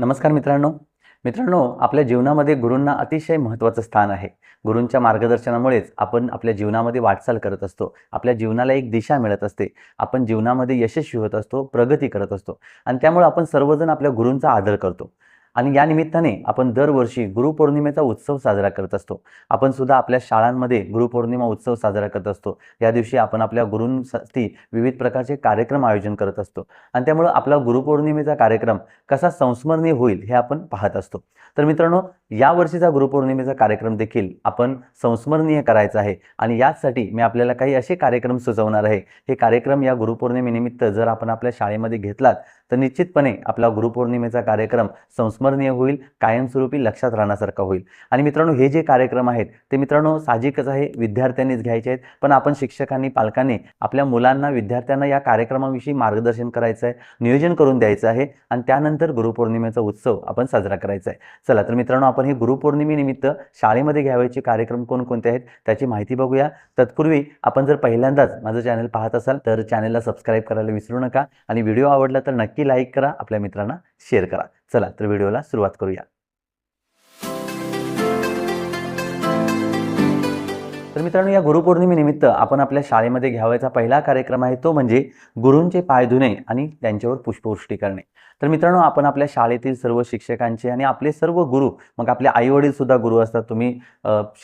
नमस्कार मित्रांनो. मित्रांनो आपल्या जीवनामध्ये गुरूंना अतिशय महत्त्वाचं स्थान आहे. गुरूंच्या मार्गदर्शनामुळेच आपण आपल्या जीवनामध्ये वाटचाल करत असतो. आपल्या जीवनाला एक दिशा मिळत असते. आपण जीवनामध्ये यशस्वी होत असतो प्रगती करत असतो. आणि त्यामुळे आपण सर्वजण आपल्या गुरूंचा आदर करतो. आणि या निमित्ताने आपण दरवर्षी गुरुपौर्णिमेचा उत्सव साजरा करत असतो. आपण सुद्धा आपल्या शाळांमध्ये गुरुपौर्णिमा उत्सव साजरा करत असतो. या दिवशी आपण आपल्या गुरूंसाठी विविध प्रकारचे कार्यक्रम आयोजन करत असतो. आणि त्यामुळं आपला गुरुपौर्णिमेचा कार्यक्रम कसा संस्मरणीय होईल हे आपण पाहत असतो. तर मित्रांनो या वर्षीचा गुरुपौर्णिमेचा कार्यक्रम देखील आपण संस्मरणीय करायचा आहे. आणि याचसाठी मी आपल्याला काही असे कार्यक्रम सुचवणार आहे. हे कार्यक्रम या गुरुपौर्णिमेनिमित्त जर आपण आपल्या शाळेमध्ये घेतलात तर निश्चितपणे आपला गुरुपौर्णिमेचा कार्यक्रम संस्मरणीय होईल कायमस्वरूपी लक्षात राहण्यासारखा होईल. आणि मित्रांनो हे जे कार्यक्रम आहेत ते मित्रांनो साहजिकच आहे विद्यार्थ्यांनीच घ्यायचे आहेत पण आपण शिक्षकांनी पालकांनी आपल्या मुलांना विद्यार्थ्यांना या कार्यक्रमाविषयी मार्गदर्शन करायचं आहे नियोजन करून द्यायचं आहे आणि त्यानंतर गुरुपौर्णिमेचा उत्सव आपण साजरा करायचा आहे. चला तर मित्रांनो आपण हे गुरुपौर्णिमेनिमित्त शाळेमध्ये घ्यावायचे कार्यक्रम कोणकोणते आहेत त्याची माहिती बघूया. तत्पूर्वी आपण जर पहिल्यांदाच माझं चॅनल पाहत असाल तर चॅनलला सबस्क्राईब करायला विसरू नका आणि व्हिडिओ आवडला तर नक्की लाईक करा आपल्या मित्रांना शेअर करा. चला तर व्हिडिओला सुरुवात करूया. तर मित्रांनो या गुरुपौर्णिमेनिमित्त आपण आपल्या शाळेमध्ये घ्यावायचा पहिला कार्यक्रम आहे तो म्हणजे गुरूंचे पाय धुणे आणि त्यांच्यावर पुष्पवृष्टी करणे. तर मित्रांनो आपण आपल्या शाळेतील सर्व शिक्षकांचे आणि आपले सर्व गुरु मग आपले आईवडील सुद्धा गुरु असतात. तुम्ही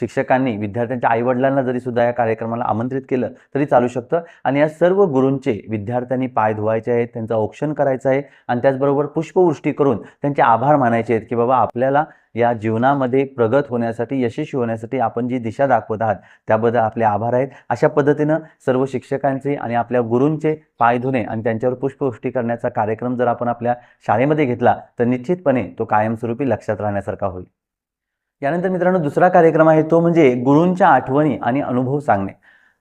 शिक्षकांनी विद्यार्थ्यांच्या आईवडिलांना जरी सुद्धा या कार्यक्रमाला आमंत्रित केलं तरी चालू शकतं. आणि या सर्व गुरूंचे विद्यार्थ्यांनी पाय धुवायचे आहेत त्यांचं औक्षण करायचं आहे. आणि त्याचबरोबर पुष्पवृष्टी करून त्यांचे आभार मानायचे आहेत की बाबा आपल्याला या जीवनामध्ये प्रगत होण्यासाठी यशस्वी होण्यासाठी आपण जी दिशा दाखवत आहात त्याबद्दल आपले आभार आहेत. अशा पद्धतीनं सर्व शिक्षकांचे आणि आपल्या गुरूंचे पाय धुणे आणि त्यांच्यावर पुष्पवृष्टी करण्याचा कार्यक्रम जर आपण आपल्या शाळेमध्ये घेतला तर निश्चितपणे तो कायमस्वरूपी लक्षात राहण्यासारखा होईल. यानंतर मित्रांनो दुसरा कार्यक्रम आहे तो म्हणजे गुरूंच्या आठवणी आणि अनुभव सांगणे.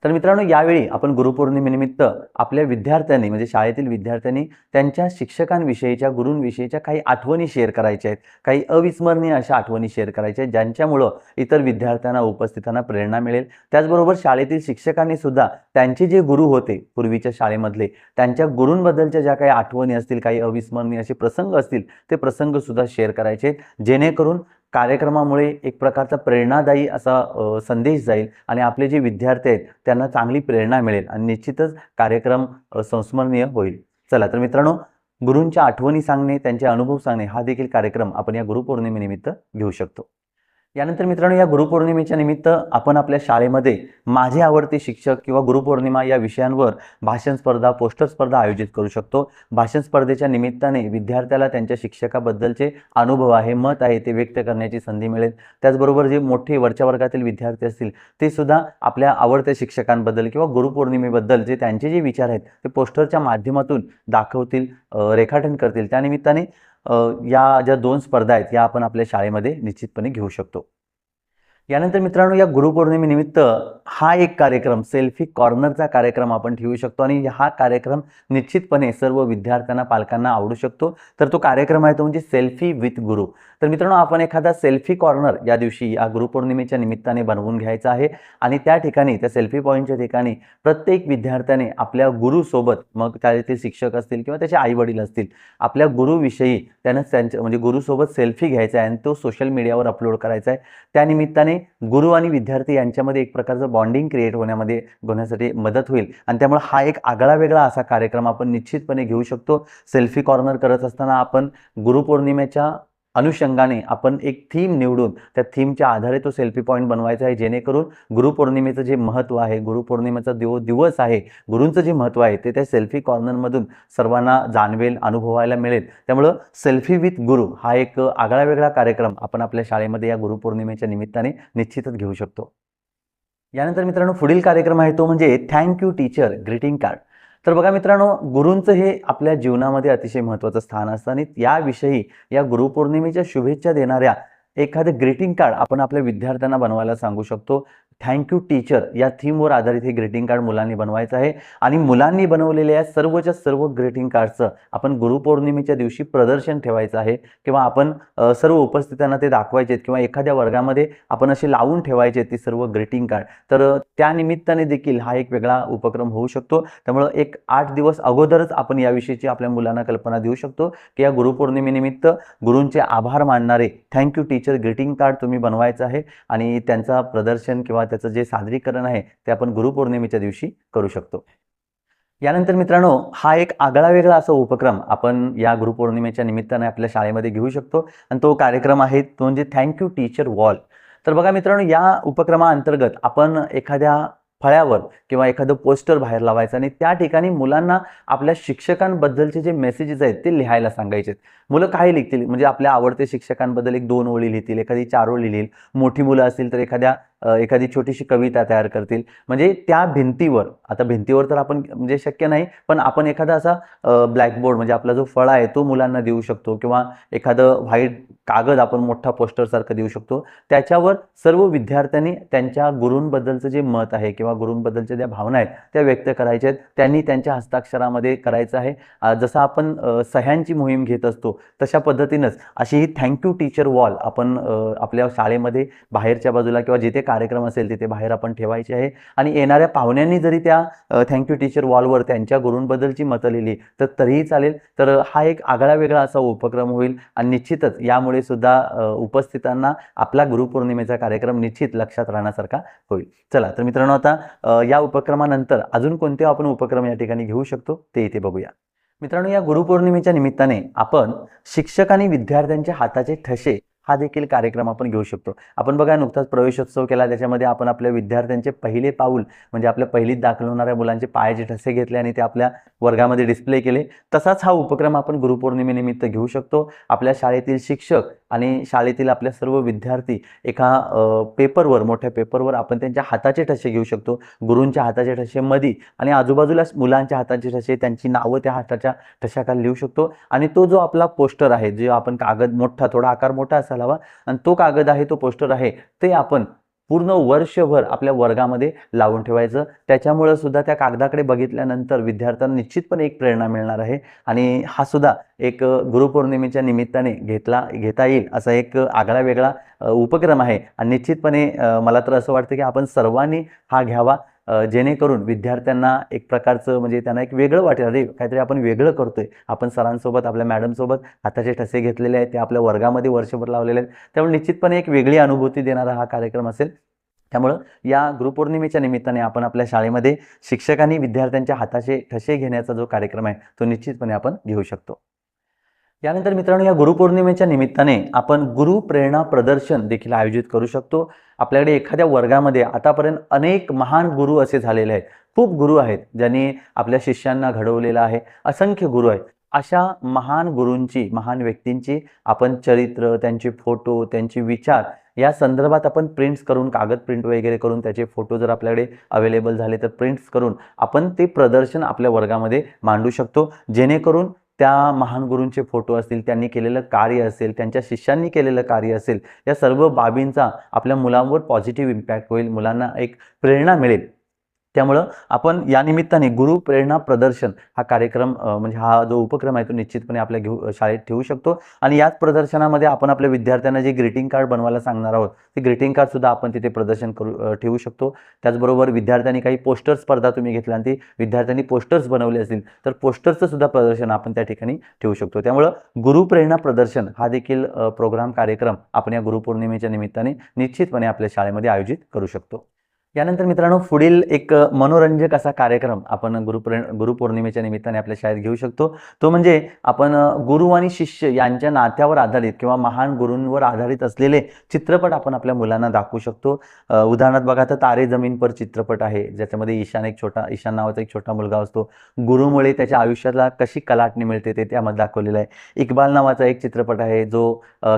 तर मित्रांनो यावेळी आपण गुरुपौर्णिमेनिमित्त आपल्या विद्यार्थ्यांनी म्हणजे शाळेतील विद्यार्थ्यांनी त्यांच्या शिक्षकांविषयीच्या गुरूंविषयीच्या काही आठवणी शेअर करायच्या आहेत. काही अविस्मरणीय अशा आठवणी शेअर करायच्या आहेत ज्यांच्यामुळं इतर विद्यार्थ्यांना उपस्थितांना प्रेरणा मिळेल. त्याचबरोबर शाळेतील शिक्षकांनी सुद्धा त्यांचे जे गुरु होते पूर्वीच्या शाळेमधले त्यांच्या गुरूंबद्दलच्या ज्या काही आठवणी असतील काही अविस्मरणीय असे प्रसंग असतील ते प्रसंग सुद्धा शेअर करायचे आहेत. जेणेकरून कार्यक्रमामुळे एक प्रकारचा प्रेरणादायी असा संदेश जाईल आणि आपले जे विद्यार्थी आहेत त्यांना चांगली प्रेरणा मिळेल आणि निश्चितच कार्यक्रम संस्मरणीय होईल. चला तर मित्रांनो गुरूंच्या आठवणी सांगणे त्यांचे अनुभव सांगणे हा देखील कार्यक्रम आपण या गुरुपौर्णिमेनिमित्त घेऊ शकतो. यानंतर मित्रांनो या गुरुपौर्णिमेच्या निमित्त आपण आपल्या शाळेमध्ये माझे आवडते शिक्षक किंवा गुरुपौर्णिमा या विषयांवर भाषण स्पर्धा पोस्टर स्पर्धा आयोजित करू शकतो. भाषण स्पर्धेच्या निमित्ताने विद्यार्थ्याला त्यांच्या शिक्षकाबद्दलचे अनुभव आहे मत आहे ते व्यक्त करण्याची संधी मिळेल. त्याचबरोबर जे मोठे वरच्या वर्गातील विद्यार्थी असतील ते सुद्धा आपल्या आवडत्या शिक्षकांबद्दल किंवा गुरुपौर्णिमेबद्दल जे त्यांचे जे विचार आहेत ते पोस्टरच्या माध्यमातून दाखवतील रेखाटन करतील. त्यानिमित्ताने या ज्या दोन स्पर्धा आहेत या आपण आपल्या शाळेमध्ये निश्चितपणे घेऊ शकतो. यानंतर मित्रांनो या गुरुपौर्णिमेनिमित्त हा एक कार्यक्रम सेल्फी कॉर्नरचा कार्यक्रम आपण ठेवू शकतो आणि हा कार्यक्रम निश्चितपणे सर्व विद्यार्थ्यांना पालकांना आवडू शकतो. तर तो कार्यक्रम आहे तो म्हणजे सेल्फी विथ गुरु. तर मित्रांनो आपण एखादा सेल्फी कॉर्नर या दिवशी या गुरुपौर्णिमेच्या निमित्ताने बनवून घ्यायचा आहे आणि त्या ठिकाणी त्या सेल्फी पॉईंटच्या ठिकाणी प्रत्येक विद्यार्थ्याने आपल्या गुरुसोबत मग त्याचे शिक्षक असतील किंवा त्याचे आईवडील असतील आपल्या गुरुविषयी त्यानं त्यांच्या म्हणजे गुरुसोबत सेल्फी घ्यायचा आहे आणि तो सोशल मीडियावर अपलोड करायचा आहे. त्यानिमित्ताने गुरु आणि विद्यार्थी यांच्यामध्ये एक प्रकारचं बॉन्डिंग क्रिएट होण्यामध्ये होण्यासाठी मदत होईल. आणि त्यामुळे हा एक आगळा वेगळा असा कार्यक्रम आपण निश्चितपणे घेऊ शकतो. सेल्फी कॉर्नर करत असताना आपण गुरुपौर्णिमेच्या अनुषंगाने आपण एक थीम निवडून त्या थीमच्या आधारे तो सेल्फी पॉईंट बनवायचा आहे. जेणेकरून गुरुपौर्णिमेचं जे महत्त्व आहे गुरुपौर्णिमेचा दिव दिवस आहे गुरूंचं जे महत्त्व आहे ते त्या सेल्फी कॉर्नरमधून सर्वांना जाणवेल अनुभवायला मिळेल. त्यामुळं सेल्फी विथ गुरु हा एक आगळा वेगळा कार्यक्रम आपण आपल्या शाळेमध्ये या गुरुपौर्णिमेच्या निमित्ताने निश्चितच घेऊ शकतो. यानंतर मित्रांनो पुढील कार्यक्रम आहे तो म्हणजे thank you teacher greeting card तर बघा मित्रांनो गुरूंचं हे आपल्या जीवनामध्ये अतिशय महत्त्वाचं स्थान असतं आणि याविषयी या गुरुपौर्णिमेच्या शुभेच्छा देणाऱ्या एखादं ग्रीटिंग कार्ड आपण आपल्या विद्यार्थ्यांना बनवायला सांगू शकतो. थँक्यू टीचर या थीमवर आधारित हे ग्रीटिंग कार्ड मुलांनी बनवायचं आहे. आणि मुलांनी बनवलेल्या या सर्वच्या सर्व ग्रीटिंग कार्डचं आपण गुरुपौर्णिमेच्या दिवशी प्रदर्शन ठेवायचं आहे किंवा आपण सर्व उपस्थितांना ते दाखवायचे आहेत किंवा एखाद्या वर्गामध्ये आपण असे लावून ठेवायचे आहेत ती सर्व ग्रीटिंग कार्ड तर त्यानिमित्ताने देखील हा एक वेगळा उपक्रम होऊ शकतो. त्यामुळं एक आठ दिवस अगोदरच आपण याविषयीची आपल्या मुलांना कल्पना देऊ शकतो की या गुरुपौर्णिमेनिमित्त गुरूंचे आभार मानणारे thank you teacher greeting card तुम्ही बनवायचं आहे. आणि त्यांचा प्रदर्शन किंवा त्याचं जे सादरीकरण आहे ते आपण गुरुपौर्णिमेच्या दिवशी करू शकतो. यानंतर मित्रांनो हा एक आगळा वेगळा असा उपक्रम आपण या गुरुपौर्णिमेच्या निमित्ताने आपल्या शाळेमध्ये घेऊ शकतो. आणि तो कार्यक्रम आहे तो म्हणजे थँक्यू टीचर वॉल तर बघा मित्रांनो या उपक्रमाअंतर्गत आपण एखाद्या फळ्यावर किंवा एखादं पोस्टर बाहेर लावायचं आणि त्या ठिकाणी मुलांना आपल्या शिक्षकांबद्दलचे जे मेसेजेस आहेत ते लिहायला सांगायचे मुलं काय लिहितील म्हणजे आपल्या आवडते शिक्षकांबद्दल एक दोन ओळी लिहितील एखादी चार ओळी लिहिल मोठी मुलं असतील तर एखाद्या एखादी छोटीशी कविता तयार करतील. म्हणजे त्या भिंतीवर आता भिंतीवर तर आपण म्हणजे शक्य नाही पण आपण एखादा असा ब्लॅकबोर्ड म्हणजे आपला जो फळा आहे तो मुलांना देऊ शकतो किंवा एखादं व्हाईट कागद आपण मोठा पोस्टरसारखं देऊ शकतो. त्याच्यावर सर्व विद्यार्थ्यांनी त्यांच्या गुरूंबद्दलचं जे मत आहे किंवा गुरूंबद्दलच्या ज्या भावना आहेत त्या व्यक्त करायच्या आहेत. त्यांनी त्यांच्या हस्ताक्षरामध्ये करायचं आहे. जसं आपण सह्यांची मोहीम घेत असतो तशा पद्धतीनंच अशी ही थँक्यू टीचर वॉल आपण आपल्या शाळेमध्ये बाहेरच्या बाजूला किंवा जिथे कार्यक्रम असेल तिथे बाहेर आपण ठेवायचे आहे. आणि येणाऱ्या पाहुण्यांनी जरी त्या थँक्यू टीचर वॉलवर त्यांच्या गुरूंबद्दलची मतं लिहिली तर तरीही चालेल. तर हा एक आगळा वेगळा असा उपक्रम होईल आणि निश्चितच यामुळे सुद्धा उपस्थितांना आपला गुरुपौर्णिमेचा कार्यक्रम निश्चित लक्षात राहण्यासारखा होईल. चला तर मित्रांनो आता या उपक्रमानंतर अजून कोणते आपण उपक्रम या ठिकाणी घेऊ शकतो ते इथे बघूया. मित्रांनो या गुरुपौर्णिमेच्या निमित्ताने आपण शिक्षक आणि विद्यार्थ्यांच्या हाताचे ठसे हा देखील कार्यक्रम आपण घेऊ शकतो. आपण बघा नुकताच प्रवेशोत्सव केला. त्याच्यामध्ये आपण आपल्या विद्यार्थ्यांचे पहिले पाऊल म्हणजे आपल्या पहिलीत दाखल होणाऱ्या मुलांचे पायाचे ठसे घेतले आणि ते आपल्या वर्गामध्ये डिस्प्ले केले तसाच हा उपक्रम आपण गुरुपौर्णिमेनिमित्त घेऊ शकतो. आपल्या शाळेतील शिक्षक आणि शाळेतील आपल्या सर्व विद्यार्थी एका पेपरवर मोठ्या पेपरवर आपण त्यांच्या हाताचे ठसे घेऊ शकतो. गुरूंच्या हाताचे ठसे मधी आणि आजूबाजूला मुलांच्या हाताचे ठसे त्यांची नावं त्या हाताच्या ठशाखाली लिहू शकतो. आणि तो जो आपला पोस्टर आहे जे आपण कागद मोठा थोडा आकार मोठा असा असायला हवा आणि तो कागद आहे तो पोस्टर आहे ते आपण पूर्ण वर्षभर आपल्या वर्गामध्ये लावून ठेवायचं. त्याच्यामुळं सुद्धा त्या कागदाकडे बघितल्यानंतर विद्यार्थ्यांना निश्चितपणे एक प्रेरणा मिळणार आहे. आणि हा सुद्धा एक गुरुपौर्णिमेच्या निमित्ताने घेतला घेता येईल असा एक आगळा वेगळा उपक्रम आहे. आणि निश्चितपणे मला तर असं वाटतं की आपण सर्वांनी हा घ्यावा. जेणेकरून विद्यार्थ्यांना एक प्रकारचं म्हणजे त्यांना एक वेगळं वाटेल. अरे काहीतरी आपण वेगळं करतोय. आपण सरांसोबत आपल्या मॅडमसोबत हाताचे ठसे घेतलेले आहेत ते आपल्या वर्गामध्ये वर्षभर लावलेले आहेत. त्यामुळे निश्चितपणे एक वेगळी अनुभूती देणारा हा कार्यक्रम असेल. त्यामुळं या गुरुपौर्णिमेच्या निमित्ताने आपण आपल्या शाळेमध्ये शिक्षकांनी विद्यार्थ्यांच्या हाताचे ठसे घेण्याचा जो कार्यक्रम आहे तो निश्चितपणे आपण घेऊ शकतो. यानंतर मित्रांनो या गुरुपौर्णिमेच्या निमित्ताने आपण गुरु प्रेरणा प्रदर्शन देखील आयोजित करू शकतो. आपल्याकडे एखाद्या वर्गामध्ये आतापर्यंत अनेक महान गुरु असे झालेले आहेत. खूप गुरु आहेत ज्यांनी आपल्या शिष्यांना घडवलेलं आहे. असंख्य गुरु आहेत. अशा महान गुरूंची महान व्यक्तींची आपण चरित्र त्यांचे फोटो त्यांचे विचार या संदर्भात आपण प्रिंट्स करून कागद प्रिंट वगैरे करून त्याचे फोटो जर आपल्याकडे अवेलेबल झाले तर प्रिंट्स करून आपण ते प्रदर्शन आपल्या वर्गामध्ये मांडू शकतो. जेणेकरून त्या महान गुरूंचे फोटो असतील त्यांनी केलेलं कार्य असेल त्यांच्या शिष्यांनी केलेलं कार्य असेल या सर्व बाबींचा आपल्या मुलांवर पॉझिटिव्ह इम्पॅक्ट होईल मुलांना एक प्रेरणा मिळेल. त्यामुळं आपण या निमित्ताने गुरुप्रेरणा प्रदर्शन हा कार्यक्रम म्हणजे हा जो उपक्रम आहे तो निश्चितपणे आपल्या घेऊ शाळेत ठेवू शकतो. आणि याच प्रदर्शनामध्ये आपण आपल्या विद्यार्थ्यांना जे ग्रीटिंग कार्ड बनवायला सांगणार आहोत ते ग्रीटिंग कार्डसुद्धा आपण तिथे प्रदर्शन करू ठेवू शकतो. त्याचबरोबर विद्यार्थ्यांनी काही पोस्टर स्पर्धा तुम्ही घेतल्या आणि ती विद्यार्थ्यांनी पोस्टर्स बनवले असतील तर पोस्टरचं सुद्धा प्रदर्शन आपण त्या ठिकाणी ठेवू शकतो. त्यामुळं गुरुप्रेरणा प्रदर्शन हा देखील प्रोग्राम कार्यक्रम आपण या गुरुपौर्णिमेच्या निमित्ताने निश्चितपणे आपल्या शाळेमध्ये आयोजित करू शकतो. यानंतर मित्रांनो पुढील एक मनोरंजक असा कार्यक्रम आपण गुरुप्रे गुरुपौर्णिमेच्या निमित्ताने आपल्या शाळेत घेऊ शकतो. तो म्हणजे आपण गुरु आणि शिष्य यांच्या नात्यावर आधारित किंवा महान गुरूंवर आधारित असलेले चित्रपट आपण आपल्या मुलांना दाखवू शकतो. उदाहरणार्थ बघा तर तारे जमीन पर चित्रपट आहे ज्याच्यामध्ये ईशान एक छोटा ईशान नावाचा एक छोटा मुलगा असतो. गुरुमुळे त्याच्या आयुष्याला कशी कलाटणी मिळते ते त्यामध्ये दाखवलेलं आहे. इक्बाल नावाचा एक चित्रपट आहे जो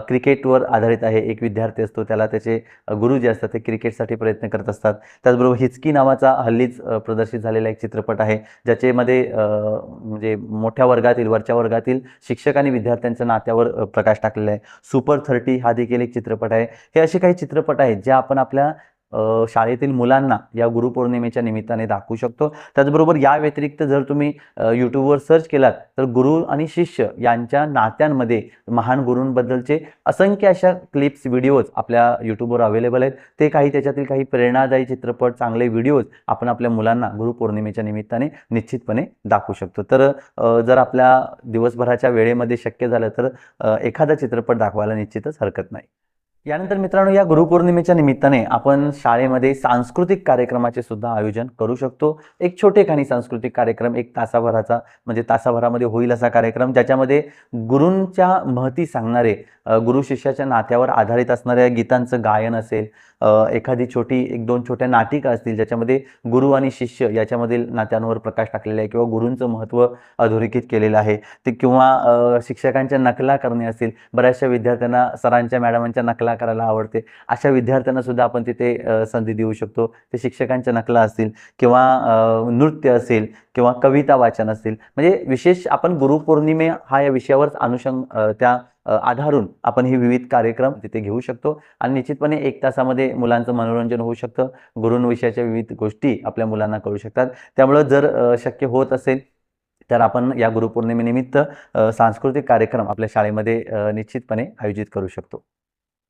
क्रिकेटवर आधारित आहे. एक विद्यार्थी असतो त्याला त्याचे गुरु जे असतात ते क्रिकेटसाठी प्रयत्न करत असतात. त्याचबरोबर हिचकी नावाचा हल्लीच प्रदर्शित झालेला एक चित्रपट आहे ज्याच्यामध्ये म्हणजे मोठ्या वर्गातील वरच्या वर्गातील शिक्षक आणि विद्यार्थ्यांच्या नात्यावर प्रकाश टाकलेला आहे. सुपर थर्टी हा देखील एक चित्रपट आहे. हे असे काही चित्रपट आहेत जे आपण आपल्या शाळेतील मुलांना या गुरुपौर्णिमेच्या निमित्ताने दाखवू शकतो. त्याचबरोबर या व्यतिरिक्त जर तुम्ही यूट्यूबवर सर्च केलात तर गुरु आणि शिष्य यांच्या नात्यांमध्ये महान गुरूंबद्दलचे असंख्य अशा क्लिप्स व्हिडिओज आपल्या यूट्यूबवर अवेलेबल आहेत. ते काही त्याच्यातील काही प्रेरणादायी चित्रपट चांगले व्हिडिओज आपण आपल्या मुलांना गुरुपौर्णिमेच्या निमित्ताने निश्चितपणे दाखवू शकतो. तर जर आपल्या दिवसभराच्या वेळेमध्ये शक्य झालं तर एखादा चित्रपट दाखवायला निश्चितच हरकत नाही. यानंतर मित्रांनो या गुरुपौर्णिमेच्या निमित्ताने आपण शाळेमध्ये सांस्कृतिक कार्यक्रमाचे सुद्धा आयोजन करू शकतो. एक छोटे खाणी सांस्कृतिक कार्यक्रम एक तासाभराचा म्हणजे तासाभरामध्ये होईल असा कार्यक्रम ज्याच्यामध्ये गुरूंच्या महती सांगणारे गुरु शिष्याच्या नात्यावर आधारित असणाऱ्या गीतांचं गायन असेल एखादी छोटी एक दोन छोट्या नाटिका असतील ज्याच्यामध्ये गुरु आणि शिष्य याच्यामधील नात्यांवर प्रकाश टाकलेला आहे किंवा गुरूंचं महत्त्व अधोरेखित केलेलं आहे ते किंवा शिक्षकांच्या नकला करणे असतील बऱ्याचशा विद्यार्थ्यांना सरांच्या मॅडमांच्या नकला करायला आवडते अशा विद्यार्थ्यांना सुद्धा आपण तिथे संधी देऊ शकतो. ते शिक्षकांच्या नकला असतील किंवा नृत्य असेल किंवा कविता वाचन असतील. म्हणजे विशेष आपण गुरुपौर्णिमे हा या विषयावर अनुषंग त्या आधारून आपण हे विविध कार्यक्रम तिथे घेऊ शकतो. आणि निश्चितपणे एक तासामध्ये मुलांचं मनोरंजन होऊ शकतं. गुरुंविषयाच्या विविध गोष्टी आपल्या मुलांना कळू शकतात. त्यामुळं जर शक्य होत असेल तर आपण या गुरुपौर्णिमेनिमित्त सांस्कृतिक कार्यक्रम आपल्या शाळेमध्ये निश्चितपणे आयोजित करू शकतो.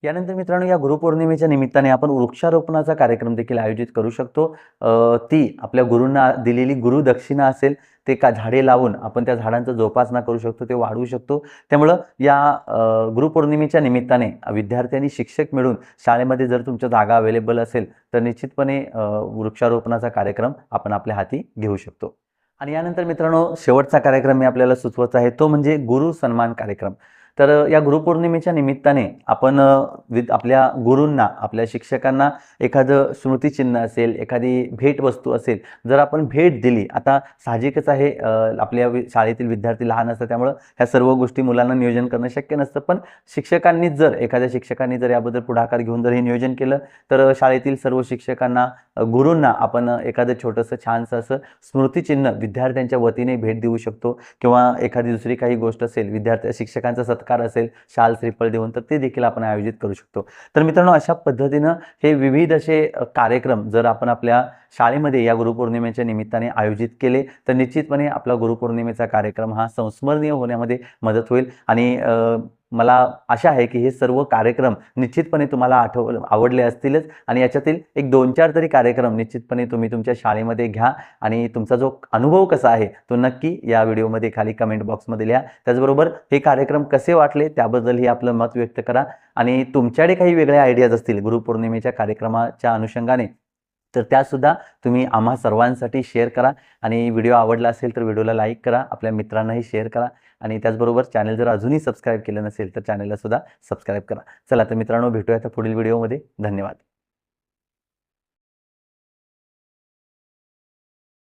यानंतर मित्रांनो या गुरुपौर्णिमेच्या निमित्ताने आपण वृक्षारोपणाचा कार्यक्रम देखील आयोजित करू शकतो. ती आपल्या गुरूंना दिलेली गुरुदक्षिणा असेल ते का झाडे लावून आपण त्या झाडांचा जोपासना करू शकतो ते वाढवू शकतो. त्यामुळं या गुरुपौर्णिमेच्या निमित्ताने विद्यार्थ्यांनी शिक्षक मिळून शाळेमध्ये जर तुमच्या जागा अवेलेबल असेल तर निश्चितपणे वृक्षारोपणाचा कार्यक्रम आपण आपल्या हाती घेऊ शकतो. आणि यानंतर मित्रांनो शेवटचा कार्यक्रम मी आपल्याला सुचवायचा आहे तो म्हणजे गुरु सन्मान कार्यक्रम. तर या गुरुपौर्णिमेच्या निमित्ताने आपण विद आपल्या गुरूंना आपल्या शिक्षकांना एखादं स्मृतिचिन्ह असेल एखादी भेटवस्तू असेल जर आपण भेट दिली आता साहजिकच आहे आपल्या शाळेतील विद्यार्थी लहान असतात त्यामुळं ह्या सर्व गोष्टी मुलांना नियोजन करणं शक्य नसतं. पण शिक्षकांनीच जर एखाद्या शिक्षकांनी जर याबद्दल पुढाकार घेऊन जर हे नियोजन केलं तर शाळेतील सर्व शिक्षकांना गुरूंना आपण एखादं छोटंसं छानसं असं स्मृतिचिन्ह विद्यार्थ्यांच्या वतीने भेट देऊ शकतो. किंवा एखादी दुसरी काही गोष्ट असेल विद्यार्थी शिक्षकांचा सत्कार असेल शाल श्रीफळ देऊन तर ते देखील आपण आयोजित करू शकतो. तर मित्रांनो अशा पद्धतीनं हे विविध असे कार्यक्रम जर आपण आपल्या शाळेमध्ये या गुरुपौर्णिमेच्या निमित्ताने आयोजित केले तर निश्चितपणे आपला गुरुपौर्णिमेचा कार्यक्रम हा संस्मरणीय होण्यामध्ये मदत होईल आणि मला आशा आहे की हे सर्व कार्यक्रम निश्चितपणे तुम्हाला आठव आवडले असतीलच. आणि याच्यातील एक दोन चार तरी कार्यक्रम निश्चितपणे तुम्ही तुमच्या शाळेमध्ये घ्या. आणि तुमचा जो अनुभव कसा आहे तो नक्की या व्हिडिओमध्ये खाली कमेंट बॉक्समध्ये लिहा. त्याचबरोबर हे कार्यक्रम कसे वाटले त्याबद्दलही आपलं मत व्यक्त करा. आणि तुमच्याकडे काही वेगळ्या आयडियाज असतील गुरुपौर्णिमेच्या कार्यक्रमाच्या अनुषंगाने तर त्यासुद्धा तुम्ही आम्हा सर्वांसाठी शेअर करा. आणि व्हिडिओ आवडला असेल तर व्हिडिओला लाईक करा. आपल्या मित्रांनाही शेअर करा. आणि त्याचबरोबर चॅनल जर अजूनही सबस्क्राईब केलं नसेल तर चॅनलला सुद्धा सबस्क्राईब करा. चला तर मित्रांनो भेटूया तर पुढील व्हिडिओमध्ये धन्यवाद.